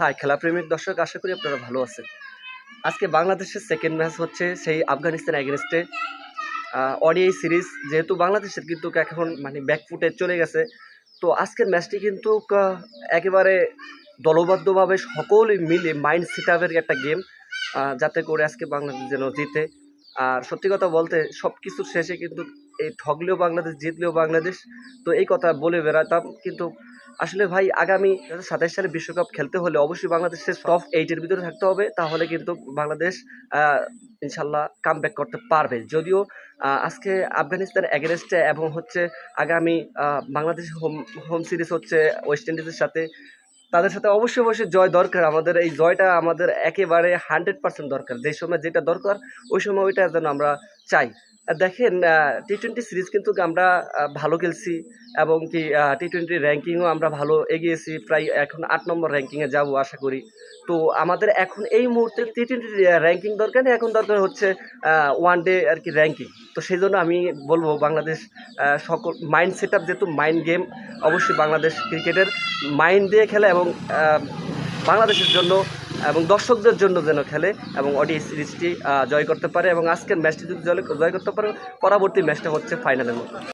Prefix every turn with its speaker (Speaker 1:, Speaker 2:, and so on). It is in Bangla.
Speaker 1: হাই খেলাপ্রেমিক দর্শক, আশা করি আপনারা ভালো আছেন। আজকে বাংলাদেশের সেকেন্ড ম্যাচ হচ্ছে সেই আফগানিস্তান অ্যাগেনস্টে অডিআই সিরিজ যেহেতু বাংলাদেশের, কিন্তু এখন মানে ব্যাকফুটে চলে গেছে। তো আজকের ম্যাচটি কিন্তু একেবারে দলবদ্ধভাবে সকলে মিলে মাইন্ড সেট একটা গেম যাতে করে আজকে বাংলাদেশ যেন জিতে। আর সত্যি কথা বলতে সব কিছুর শেষে কিন্তু এই ঠগলেও বাংলাদেশ, জিতলেও বাংলাদেশ, তো এই কথা বলে বেড়াতাম। কিন্তু আসলে ভাই, আগামী দু সাতাইশ সালে বিশ্বকাপ খেলতে হলে অবশ্যই বাংলাদেশের টপ এইটের ভিতরে থাকতে হবে। তাহলে কিন্তু বাংলাদেশ ইনশাল্লাহ কাম ব্যাক করতে পারবে। যদিও আজকে আফগানিস্তান এগেনস্টে এবং হচ্ছে আগামী বাংলাদেশ হোম হোম সিরিজ হচ্ছে ওয়েস্ট ইন্ডিজের সাথে তাদের সাথে অবশ্যই অবশ্যই জয় দরকার। আমাদের এই জয়টা আমাদের একেবারে হান্ড্রেড পার্সেন্ট দরকার। যে সময় যেটা দরকার, ওই সময় ওইটা যেন আমরা চাই। দেখেন টি টোয়েন্টি সিরিজ কিন্তু আমরা ভালো খেলছি এবং কি টি টোয়েন্টি র্যাঙ্কিংও আমরা ভালো এগিয়েছি। প্রায় এখন আট নম্বর র্যাঙ্কিংয়ে যাব আশা করি। তো আমাদের এখন এই মুহূর্তে টি টোয়েন্টি র্যাঙ্কিং দরকার এখন দরকার হচ্ছে ওয়ান ডে আর কি র্যাঙ্কিং তো সেই জন্য আমি বলব বাংলাদেশ সকল মাইন্ড সেট আপ যেহেতু মাইন্ড গেম অবশ্যই বাংলাদেশ ক্রিকেটের মাইন্ড দিয়ে খেলে এবং বাংলাদেশের জন্য এবং দর্শকদের জন্য যেন খেলে এবং অডি সিরিজটি জয় করতে পারে এবং আজকের ম্যাচটি যদি জয় জয় করতে পারে, পরবর্তী ম্যাচটা হচ্ছে ফাইনালের মতো।